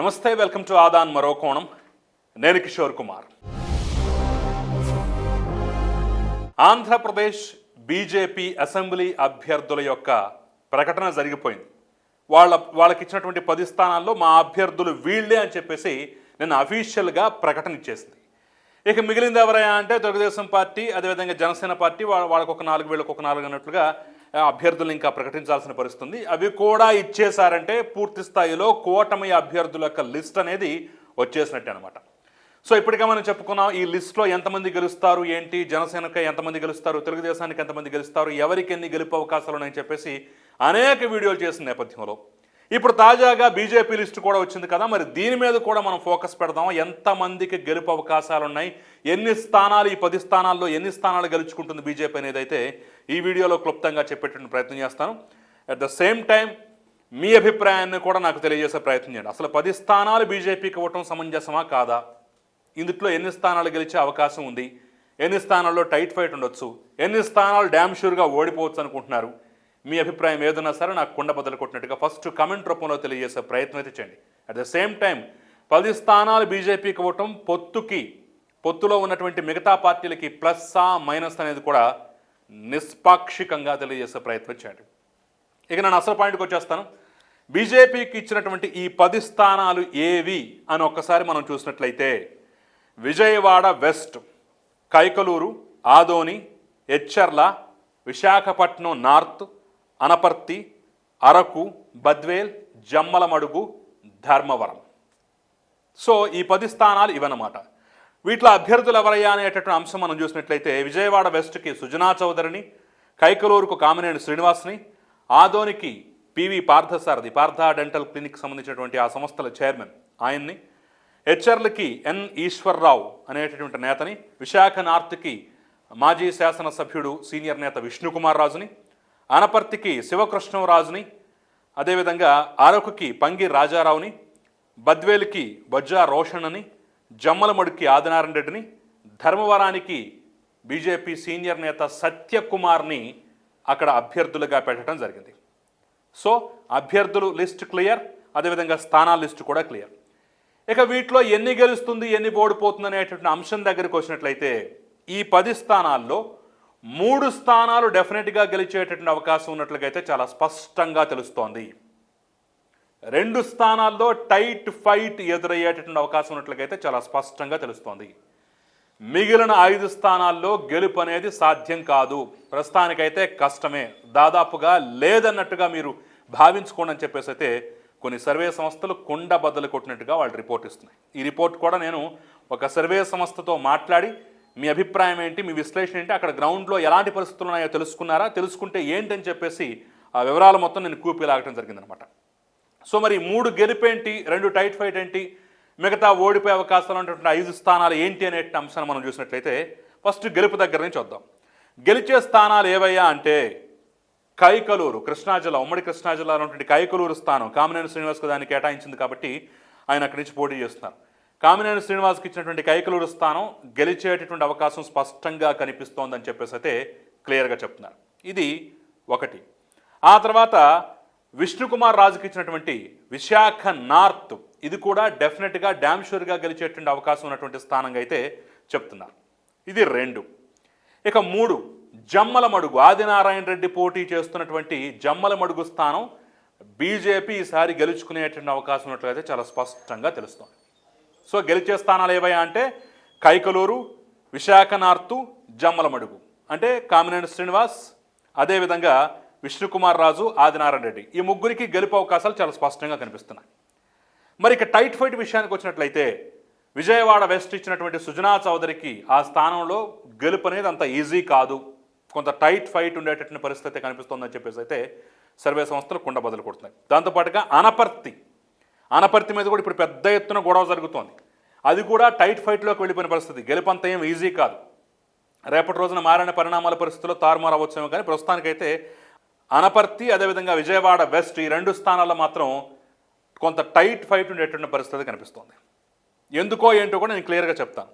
నమస్తే welcome to Aadan మరో కోణం. నేను కిషోర్ కుమార్. ఆంధ్రప్రదేశ్ బీజేపీ అసెంబ్లీ అభ్యర్థుల యొక్క ప్రకటన జరిగిపోయింది. వాళ్ళ వాళ్ళకి ఇచ్చినటువంటి పది స్థానాల్లో మా అభ్యర్థులు వీళ్ళే అని చెప్పేసి నేను అఫీషియల్గా ప్రకటన ఇచ్చేసింది. ఇక మిగిలింది ఎవరయ్యా అంటే తెలుగుదేశం పార్టీ అదేవిధంగా జనసేన పార్టీ వాళ్ళ వాళ్ళకు ఒక నాలుగు వీళ్ళకి ఒక నాలుగు అన్నట్లుగా అభ్యర్థులు ఇంకా ప్రకటించాల్సిన పరిస్థితుంది. అవి కూడా ఇచ్చేశారంటే పూర్తి స్థాయిలో కూటమి అభ్యర్థుల యొక్క లిస్ట్ అనేది వచ్చేసినట్టే అనమాట సో ఇప్పటికే మనం చెప్పుకున్నాం ఈ లిస్ట్లో ఎంతమంది గెలుస్తారు ఏంటి జనసేనకి ఎంతమంది గెలుస్తారు తెలుగుదేశానికి ఎంతమంది గెలుస్తారు ఎవరికి ఎన్ని గెలుపు అవకాశాలు ఉన్నాయని చెప్పేసి అనేక వీడియోలు చేసిన నేపథ్యంలో. ఇప్పుడు తాజాగా బీజేపీ లిస్ట్ కూడా వచ్చింది కదా మరి దీని మీద కూడా మనం ఫోకస్ పెడదాం ఎంతమందికి గెలుపు అవకాశాలు ఉన్నాయి ఎన్ని స్థానాలు ఈ పది స్థానాల్లో ఎన్ని స్థానాలు గెలుచుకుంటుంది బీజేపీ అనేది అయితే ఈ వీడియోలో క్లుప్తంగా చెప్పేటువంటి ప్రయత్నం చేస్తాను. అట్ ద సేమ్ టైం మీ అభిప్రాయాన్ని కూడా నాకు తెలియజేసే ప్రయత్నం చేయండి. అసలు పది స్థానాలు బీజేపీకి ఇవ్వటం సమంజసమా కాదా? ఇందులో ఎన్ని స్థానాలు గెలిచే అవకాశం ఉంది? ఎన్ని స్థానాల్లో టైట్ ఫైట్ ఉండొచ్చు? ఎన్ని స్థానాలు డ్యామ్ షూర్గా ఓడిపోవచ్చు అనుకుంటున్నారు? మీ అభిప్రాయం ఏదన్నా సరే నాకు కుండ బదులు కొట్టినట్టుగా ఫస్ట్ కమెంట్ రూపంలో తెలియజేసే ప్రయత్నం అయితే చేయండి. అట్ ద సేమ్ టైం పది స్థానాలు బీజేపీకి ఇవ్వటం పొత్తుకి పొత్తులో ఉన్నటువంటి మిగతా పార్టీలకి ప్లస్సా మైనస్ అనేది కూడా నిష్పాక్షికంగా తెలియజేసే ప్రయత్నం చేయండి. ఇక నేను అసలు పాయింట్కి వచ్చేస్తాను. బీజేపీకి ఇచ్చినటువంటి ఈ పది స్థానాలు ఏవి అని ఒక్కసారి మనం చూసినట్లయితే Vijayawada west Kaikaluru Adoni Echcherla Visakhapatnam north Anaparthi Araku Badvel Jammalamadugu Dharmavaram. So ఈ పది స్థానాలు ఇవన్నమాట. వీటిలో అభ్యర్థులు ఎవరయ్యా అనేటటువంటి అంశం మనం చూసినట్లయితే విజయవాడ వెస్ట్కి సుజనా చౌదరిని కైకలూరుకు కామినేని శ్రీనివాస్ని ఆదోనికి PV Parthasarathi Partha dental clinic సంబంధించినటువంటి ఆ సంస్థల చైర్మన్ ఆయన్ని హెచ్ఆర్లకి ఎన్ ఈశ్వర్రావు అనేటటువంటి నేతని విశాఖ నార్త్కి మాజీ శాసనసభ్యుడు సీనియర్ నేత విష్ణుకుమార్ రాజుని అనపర్తికి శివకృష్ణరాజుని అదేవిధంగా అరకుకి పంగి రాజారావుని బద్వేలుకి బొజ్జా రోషన్ అని జమ్మలమడుకి ఆదినారాయణ రెడ్డిని ధర్మవరానికి బీజేపీ సీనియర్ నేత సత్యకుమార్ని అక్కడ అభ్యర్థులుగా పెట్టడం జరిగింది. సో అభ్యర్థులు లిస్ట్ క్లియర్ అదేవిధంగా స్థానాల లిస్టు కూడా క్లియర్. ఇక వీటిలో ఎన్ని గెలుస్తుంది ఎన్ని ఓడిపోతుంది అనేటువంటి అంశం దగ్గరికి వచ్చినట్లయితే ఈ పది స్థానాల్లో మూడు స్థానాలు డెఫినెట్గా గెలిచేటటువంటి అవకాశం ఉన్నట్లుగా అయితే చాలా స్పష్టంగా తెలుస్తోంది. రెండు స్థానాల్లో టైట్ ఫైట్ ఎదురయ్యేటటువంటి అవకాశం ఉన్నట్లుగైతే చాలా స్పష్టంగా తెలుస్తోంది. మిగిలిన ఐదు స్థానాల్లో గెలుపు అనేది సాధ్యం కాదు. ప్రస్తుతానికైతే కష్టమే. దాదాపుగా లేదన్నట్టుగా మీరు భావించుకోండి అని చెప్పేసి అయితే కొన్ని సర్వే సంస్థలు కుండ బద్దలు కొట్టినట్టుగా వాళ్ళు రిపోర్ట్ ఇస్తున్నాయి. ఈ రిపోర్ట్ కూడా నేను ఒక సర్వే సంస్థతో మాట్లాడి మీ అభిప్రాయం ఏంటి మీ విశ్లేషణ ఏంటి అక్కడ గ్రౌండ్లో ఎలాంటి పరిస్థితులు ఉన్నాయో తెలుసుకున్నారా? తెలుసుకుంటే ఏంటని చెప్పేసి ఆ వివరాలు మొత్తం నేను కూపీ లాగటం జరిగిందనమాట. సో మరి మూడు గెలుపేంటి రెండు టైట్ ఫైట్ ఏంటి మిగతా ఓడిపోయే అవకాశాలు ఉన్నటువంటి ఐదు స్థానాలు ఏంటి అనే అంశాన్ని మనం చూసినట్లయితే ఫస్ట్ గెలుపు దగ్గర నుంచి వద్దాం. గెలిచే స్థానాలు ఏవయ్యా అంటే కైకలూరు కృష్ణా జిల్లా ఉమ్మడి కృష్ణా జిల్లాలో ఉన్నటువంటి కైకలూరు స్థానం కామినేని శ్రీనివాస్ దాన్ని కేటాయించింది కాబట్టి ఆయన అక్కడి నుంచి పోటీ చేస్తున్నారు. కామినేని శ్రీనివాస్కి ఇచ్చినటువంటి కైకలూరు స్థానం గెలిచేటటువంటి అవకాశం స్పష్టంగా కనిపిస్తోందని చెప్పేసి అయితే క్లియర్గా చెప్తున్నారు. ఇది ఒకటి. ఆ తర్వాత విష్ణుకుమార్ రాజుకి ఇచ్చినటువంటి విశాఖ నార్త్ ఇది కూడా డెఫినెట్గా డ్యామ్ షూర్గా గెలిచేటువంటి అవకాశం ఉన్నటువంటి స్థానంగా అయితే చెప్తున్నారు. ఇది రెండు. ఇక మూడు జమ్మల మడుగు ఆదినారాయణ రెడ్డి పోటీ చేస్తున్నటువంటి జమ్మల మడుగు స్థానం బీజేపీ ఈసారి గెలుచుకునేటువంటి అవకాశం ఉన్నట్లయితే చాలా స్పష్టంగా తెలుస్తోంది. సో గెలిచే స్థానాలు ఏవయ్యా అంటే కైకలూరు విశాఖ నార్తు జమ్మల మడుగు అంటే కామినేని శ్రీనివాస్ అదేవిధంగా విష్ణుకుమార్ రాజు ఆదినారాయణ రెడ్డి. ఈ ముగ్గురికి గెలుపు అవకాశాలు చాలా స్పష్టంగా కనిపిస్తున్నాయి. మరి ఇక టైట్ ఫైట్ విషయానికి వచ్చినట్లయితే విజయవాడ వెస్ట్ ఇచ్చినటువంటి సుజనా చౌదరికి ఆ స్థానంలో గెలుపు అనేది అంత ఈజీ కాదు. కొంత టైట్ ఫైట్ ఉండేటటువంటి పరిస్థితి కనిపిస్తోందని చెప్పేసి అయితే సర్వే సంస్థలు కుండ బదులు కొడుతున్నాయి. దాంతోపాటుగా అనపర్తి. అనపర్తి మీద కూడా ఇప్పుడు పెద్ద ఎత్తున గొడవ జరుగుతోంది. అది కూడా టైట్ ఫైట్లోకి వెళ్ళిపోయిన పరిస్థితి. గెలుపంత ఏం ఈజీ కాదు. రేపటి రోజున మారిన పరిణామాల పరిస్థితుల్లో తారుమారు అవ్వచ్చేమో కానీ ప్రస్తుతానికైతే అనపర్తి అదేవిధంగా విజయవాడ వెస్ట్ ఈ రెండు స్థానాల్లో మాత్రం కొంత టైట్ ఫైట్ ఉండేటువంటి పరిస్థితి కనిపిస్తుంది. ఎందుకో ఏంటో కూడా నేను క్లియర్గా చెప్తాను.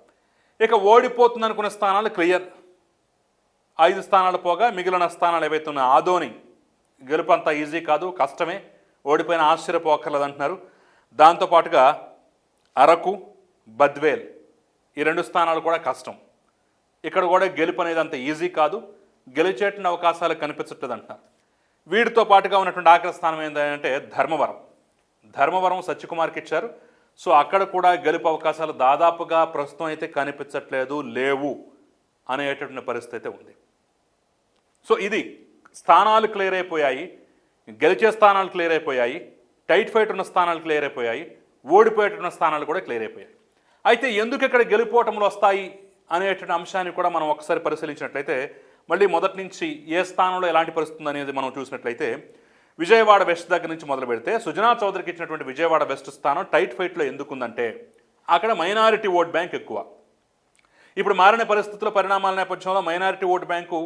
ఇక ఓడిపోతుంది అనుకున్న స్థానాలు క్లియర్. ఐదు స్థానాలు పోగా మిగిలిన స్థానాలు ఏవైతే ఉన్నాయో ఆదోని గెలుపు అంత ఈజీ కాదు కష్టమే. ఓడిపోయిన ఆశ్చర్యపోకర్లేదు అంటున్నారు. దాంతోపాటుగా అరకు బద్వేల్. ఈ రెండు స్థానాలు కూడా కష్టం. ఇక్కడ కూడా గెలుపు అనేది అంత ఈజీ కాదు. గెలిచేటువంటి అవకాశాలు కనిపించట్లేదు అంటున్నారు వీటితో పాటుగా ఉన్నటువంటి ఆఖరి స్థానం ఏంటంటే ధర్మవరం. ధర్మవరం సత్యకుమార్కి ఇచ్చారు. సో అక్కడ కూడా గెలుపు అవకాశాలు దాదాపుగా ప్రస్తుతం అయితే కనిపించట్లేదు లేవు అనేటటువంటి పరిస్థితి అయితే ఉంది. సో ఇది స్థానాలు క్లియర్ అయిపోయాయి గెలిచే స్థానాలు క్లియర్ అయిపోయాయి టైట్ ఫైట్ ఉన్న స్థానాలు క్లియర్ అయిపోయాయి ఓడిపోయేటున్న స్థానాలు కూడా క్లియర్ అయిపోయాయి. అయితే ఎందుకు ఇక్కడ గెలుపోటములు వస్తాయి అనేటువంటి అంశాన్ని కూడా మనం ఒకసారి పరిశీలించినట్లయితే మళ్ళీ మొదటి నుంచి ఏ స్థానంలో ఎలాంటి పరిస్థితి అనేది మనం చూసినట్లయితే విజయవాడ వెస్ట్ దగ్గర నుంచి మొదలు పెడితే సుజనా చౌదరికి ఇచ్చినటువంటి విజయవాడ వెస్ట్ స్థానం టైట్ ఫైట్లో ఎందుకుందంటే అక్కడ మైనారిటీ ఓట్ బ్యాంక్ ఎక్కువ. ఇప్పుడు మారిన పరిస్థితుల పరిణామాల నేపథ్యంలో మైనారిటీ ఓటు బ్యాంకు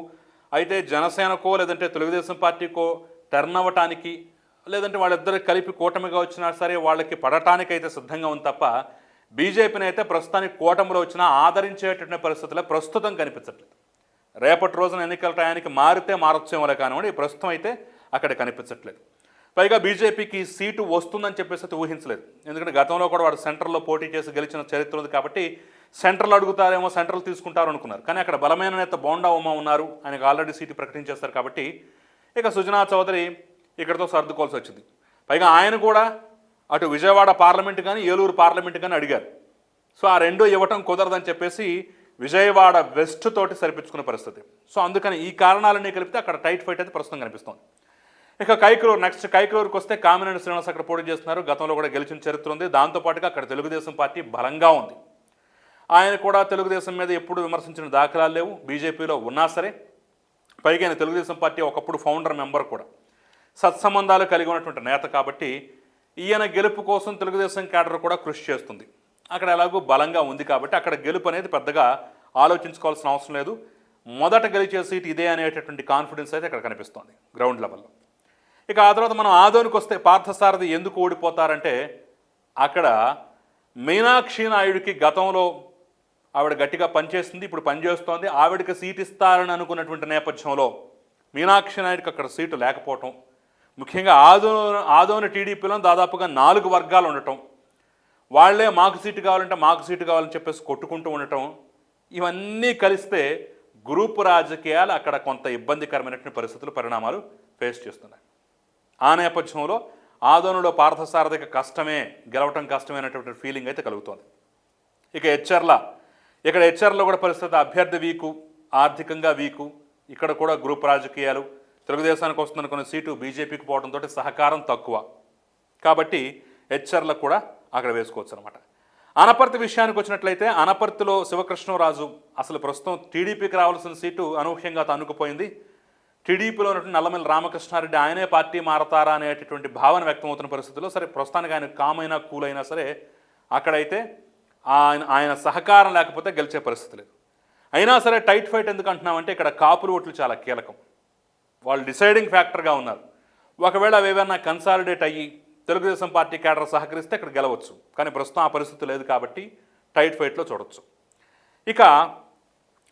అయితే జనసేనకో లేదంటే తెలుగుదేశం పార్టీకో టర్న్ అవ్వటానికి లేదంటే వాళ్ళిద్దరు కలిపి కూటమిగా వచ్చినా సరే వాళ్ళకి పడటానికి అయితే సిద్ధంగా ఉంది తప్ప బీజేపీని అయితే ప్రస్తుతానికి కూటమిలో వచ్చినా ఆదరించేటటువంటి పరిస్థితుల్లో ప్రస్తుతం కనిపించట్లేదు. రేపటి రోజున ఎన్నికల టయానికి మారితే మారొచ్చేమోలే కానివ్వండి ప్రస్తుతం అయితే అక్కడ కనిపించట్లేదు. పైగా బీజేపీకి సీటు వస్తుందని చెప్పేసి అయితే ఊహించలేదు. ఎందుకంటే గతంలో కూడా వాడు సెంటర్లో పోటీ చేసి గెలిచిన చరిత్ర ఉంది కాబట్టి సెంట్రల్ అడుగుతారేమో సెంట్రల్ తీసుకుంటారు అనుకున్నారు. కానీ అక్కడ బలమైన నేత బోండా ఉమా ఉన్నారు ఆయనకు ఆల్రెడీ సీటు ప్రకటించేస్తారు కాబట్టి ఇక సుజనా చౌదరి ఇక్కడతో సర్దుకోవాల్సి వచ్చింది. పైగా ఆయన కూడా అటు విజయవాడ పార్లమెంట్ కానీ ఏలూరు పార్లమెంట్ కానీ అడిగారు. సో ఆ రెండు ఇవ్వటం కుదరదని చెప్పేసి విజయవాడ వెస్ట్ తోటి సరిపించుకునే పరిస్థితి. సో అందుకని ఈ కారణాలన్నీ కలిపితే అక్కడ టైట్ ఫైట్ అయితే ప్రస్తుతం కనిపిస్తుంది. ఇక కైక్రూర్ నెక్స్ట్ కైకలూరుకి వస్తే కామినేని శ్రీనివాస్ అక్కడ పోటీ చేస్తున్నారు. గతంలో కూడా గెలిచిన చరిత్ర ఉంది. దాంతోపాటుగా అక్కడ తెలుగుదేశం పార్టీ బలంగా ఉంది. ఆయన కూడా తెలుగుదేశం మీద ఎప్పుడు విమర్శించిన దాఖలాలు లేవు. బీజేపీలో ఉన్నా సరే పైగా తెలుగుదేశం పార్టీ ఒకప్పుడు ఫౌండర్ మెంబర్ కూడా. సత్సంబంధాలు కలిగి ఉన్నటువంటి నేత కాబట్టి ఈయన గెలుపు కోసం తెలుగుదేశం క్యాడర్ కూడా కృషి చేస్తుంది. అక్కడ ఎలాగో బలంగా ఉంది కాబట్టి అక్కడ గెలుపు అనేది పెద్దగా ఆలోచించుకోవాల్సిన అవసరం లేదు. మొదట గెలిచే సీట్ ఇదే అనేటటువంటి కాన్ఫిడెన్స్ అయితే అక్కడ కనిపిస్తోంది గ్రౌండ్ లెవెల్లో ఇక ఆ తర్వాత మనం ఆదోనికి వస్తే పార్థసారథి ఎందుకు ఓడిపోతారంటే అక్కడ మీనాక్షి నాయుడికి గతంలో ఆవిడ గట్టిగా పనిచేస్తుంది ఇప్పుడు పనిచేస్తోంది. ఆవిడకి సీట్ ఇస్తారని అనుకున్నటువంటి నేపథ్యంలో మీనాక్షి నాయుడికి అక్కడ సీటు లేకపోవటం ముఖ్యంగా ఆదో ఆదోని టీడీపీలో దాదాపుగా నాలుగు వర్గాలు ఉండటం వాళ్ళే మాకు సీటు కావాలంటే మాకు సీటు కావాలని చెప్పేసి కొట్టుకుంటూ ఉండటం ఇవన్నీ కలిస్తే గ్రూప్ రాజకీయాలు అక్కడ కొంత ఇబ్బందికరమైనటువంటి పరిస్థితులు పరిణామాలు ఫేస్ చేస్తున్నాయి. ఆ నేపథ్యంలో ఆదోనులో పార్థసారథిక కష్టమే గెలవటం కష్టమైనటువంటి ఫీలింగ్ అయితే కలుగుతోంది. ఇక హెచ్ఆర్ల ఇక్కడ హెచ్ఆర్లో కూడా పరిస్థితి అభ్యర్థి వీకు ఆర్థికంగా వీకు ఇక్కడ కూడా గ్రూప్ రాజకీయాలు తెలుగుదేశానికి వస్తుందనుకున్న సీటు బీజేపీకి పోవడంతో సహకారం తక్కువ. కాబట్టి హెచ్ఆర్ల కూడా అక్కడ వేసుకోవచ్చు అనమాట అనపర్తి విషయానికి వచ్చినట్లయితే అనపర్తిలో శివకృష్ణరాజు అసలు ప్రస్తుతం టీడీపీకి రావాల్సిన సీటు అనూహ్యంగా తనుకుపోయింది టీడీపీలో ఉన్నటువంటి నల్లమల్లి రామకృష్ణారెడ్డి ఆయనే పార్టీ మారతారా అనేటటువంటి భావన వ్యక్తమవుతున్న పరిస్థితుల్లో సరే ప్రస్తుతానికి ఆయన కామైనా కూలైనా సరే అక్కడైతే ఆయన ఆయన సహకారం లేకపోతే గెలిచే పరిస్థితి లేదు. అయినా సరే టైట్ ఫైట్ ఎందుకు అంటున్నామంటే ఇక్కడ కాపులు ఓట్లు చాలా కీలకం. వాళ్ళు డిసైడింగ్ ఫ్యాక్టర్గా ఉన్నారు. ఒకవేళ అవి ఏమైనా కన్సాలిడేట్ అయ్యి తెలుగుదేశం పార్టీ కేడర్ సహకరిస్తే ఇక్కడ గెలవచ్చు. కానీ ప్రస్తుతం ఆ పరిస్థితి లేదు కాబట్టి టైట్ ఫైట్లో చూడొచ్చు. ఇక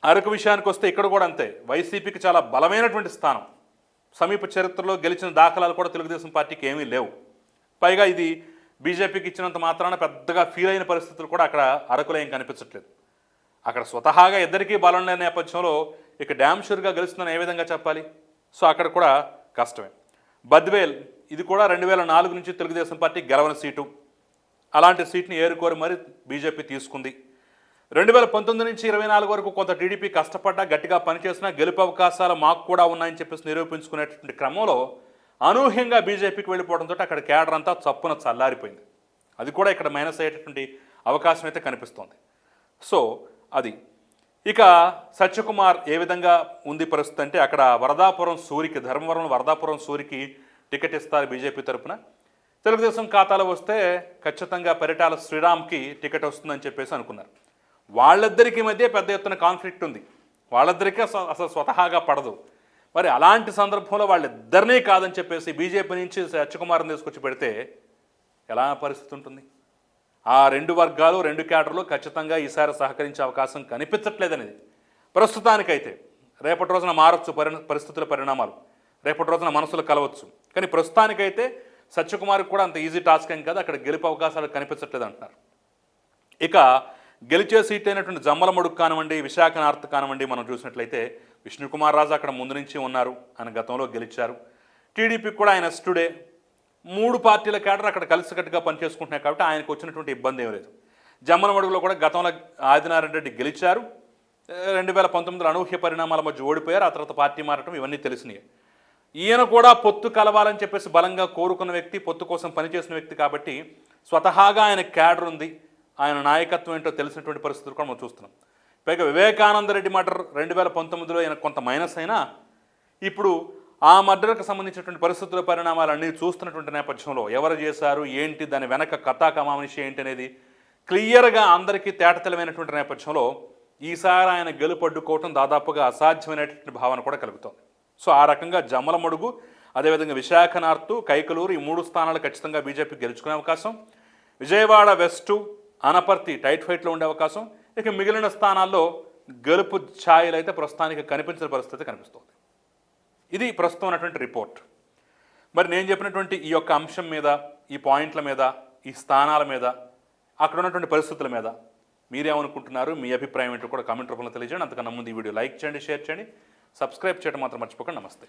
అరకు విషయానికి వస్తే ఇక్కడ కూడా అంతే. వైసీపీకి చాలా బలమైనటువంటి స్థానం. సమీప చరిత్రలో గెలిచిన దాఖలాలు కూడా తెలుగుదేశం పార్టీకి ఏమీ లేవు. పైగా ఇది బీజేపీకి ఇచ్చినంత మాత్రాన పెద్దగా ఫీల్ అయిన పరిస్థితులు కూడా అక్కడ అరకులో ఏం కనిపించట్లేదు. అక్కడ స్వతహాగా ఇద్దరికీ బలం లేని నేపథ్యంలో ఇక డ్యామ్ షూర్గా గెలుస్తుందని ఏ విధంగా చెప్పాలి? సో అక్కడ కూడా కష్టమే. బద్వేల్ ఇది కూడా రెండు వేల నాలుగు నుంచి తెలుగుదేశం పార్టీ గెలవని సీటు. అలాంటి సీట్ని ఏరుకోరి మరి బీజేపీ తీసుకుంది. రెండు వేల పంతొమ్మిది నుంచి ఇరవై నాలుగు వరకు కొంత టీడీపీ కష్టపడ్డా గట్టిగా పనిచేసినా గెలుపు అవకాశాలు మాకు కూడా ఉన్నాయని చెప్పేసి నిరూపించుకునేటువంటి క్రమంలో అనూహ్యంగా బీజేపీకి వెళ్ళిపోవడంతో అక్కడ కేడర్ అంతా చప్పున చల్లారిపోయింది. అది కూడా ఇక్కడ మైనస్ అయ్యేటటువంటి అవకాశం అయితే కనిపిస్తోంది. సో అది ఇక సత్యకుమార్ ఏ విధంగా ఉంది పరిస్థితి అంటే అక్కడ వరదాపురం సూరికి ధర్మవరం వరదాపురం సూరికి టికెట్ ఇస్తారు బీజేపీ తరఫున తెలుగుదేశం ఖాతాలో వస్తే ఖచ్చితంగా పరిటాల శ్రీరామ్కి టికెట్ వస్తుందని చెప్పేసి అనుకున్నారు. వాళ్ళిద్దరికీ మధ్య పెద్ద ఎత్తున కాన్ఫ్లిక్ట్ ఉంది. వాళ్ళిద్దరికీ అసలు స్వతహాగా పడదు. మరి అలాంటి సందర్భంలో వాళ్ళిద్దరినీ కాదని చెప్పేసి బీజేపీ నుంచి సత్యకుమార్ని తీసుకొచ్చి పెడితే ఎలా పరిస్థితి ఉంటుంది? ఆ రెండు వర్గాలు రెండు క్యాడర్లు ఖచ్చితంగా ఈసారి సహకరించే అవకాశం కనిపించట్లేదనేది. ప్రస్తుతానికైతే రేపటి రోజున మారచ్చు పరి పరిస్థితుల పరిణామాలు. రేపటి రోజున మనసులు కలవచ్చు. కానీ ప్రస్తుతానికైతే సత్యకుమార్కి కూడా అంత ఈజీ టాస్క్ ఏం కాదు అక్కడ గెలుపు అవకాశాలు కనిపించట్లేదు అంటున్నారు ఇక గెలిచే సీట్ అయినటువంటి జమ్మలమడుగు కానివ్వండి విశాఖ నార్త్ కానివ్వండి మనం చూసినట్లయితే విష్ణుకుమార్ రాజు అక్కడ ముందు నుంచి ఉన్నారు ఆయన గతంలో గెలిచారు. టీడీపీకి కూడా ఆయన ఎస్టుడే మూడు పార్టీల కేడర్ అక్కడ కలిసికట్టుగా పనిచేసుకుంటున్నాయి కాబట్టి ఆయనకు వచ్చినటువంటి ఇబ్బంది ఏం లేదు. జమ్మనమడుగులో కూడా గతంలో ఆదినారాయణ రెడ్డి గెలిచారు. రెండు వేల పంతొమ్మిదిలో అనూహ్య పరిణామాల మధ్య ఓడిపోయారు. ఆ తర్వాత పార్టీ మారటం ఇవన్నీ తెలిసినాయి. ఈయన కూడా పొత్తు కలవాలని చెప్పేసి బలంగా కోరుకున్న వ్యక్తి పొత్తు కోసం పనిచేసిన వ్యక్తి కాబట్టి స్వతహాగా ఆయన క్యాడర్ ఉంది. ఆయన నాయకత్వం ఏంటో తెలిసినటువంటి పరిస్థితులు కూడా మనం చూస్తున్నాం. పైగా వివేకానంద రెడ్డి మర్డర్ రెండు వేల పంతొమ్మిదిలో ఆయన కొంత మైనస్ అయినా ఇప్పుడు ఆ మర్డర్కి సంబంధించినటువంటి పరిస్థితుల పరిణామాలన్నీ చూస్తున్నటువంటి నేపథ్యంలో ఎవరు చేశారు? ఏంటి? దాని వెనక కథా కమానిషి ఏంటి అనేది క్లియర్గా అందరికీ తేటతెలమైనటువంటి నేపథ్యంలో ఈసారి ఆయన గెలుపడ్డుకోవటం దాదాపుగా అసాధ్యమైనటువంటి భావన కూడా కలుగుతోంది. సో ఆ రకంగా జమ్మలమడుగు అదేవిధంగా విశాఖ నార్తు కైకలూరు ఈ మూడు స్థానాలు ఖచ్చితంగా బీజేపీ గెలుచుకునే అవకాశం విజయవాడ వెస్టు అనపర్తి టైట్ ఫైట్లో ఉండే అవకాశం ఇక మిగిలిన స్థానాల్లో గెలుపు ఛాయలు అయితే ప్రస్తుతానికి కనిపించిన పరిస్థితి కనిపిస్తుంది. ఇది ప్రస్తుతం ఉన్నటువంటి రిపోర్ట్. మరి నేను చెప్పినటువంటి ఈ యొక్క అంశం మీద ఈ పాయింట్ల మీద ఈ స్థానాల మీద అక్కడ ఉన్నటువంటి పరిస్థితుల మీద మీరేమనుకుంటున్నారు? మీ అభిప్రాయం ఏంటో కూడా కామెంట్ రూపంలో తెలియజేయండి. అంతకన్నా ముందు ఈ వీడియో లైక్ చేయండి షేర్ చేయండి. సబ్స్క్రైబ్ చేయడం మాత్రం మర్చిపోకండి. నమస్తే.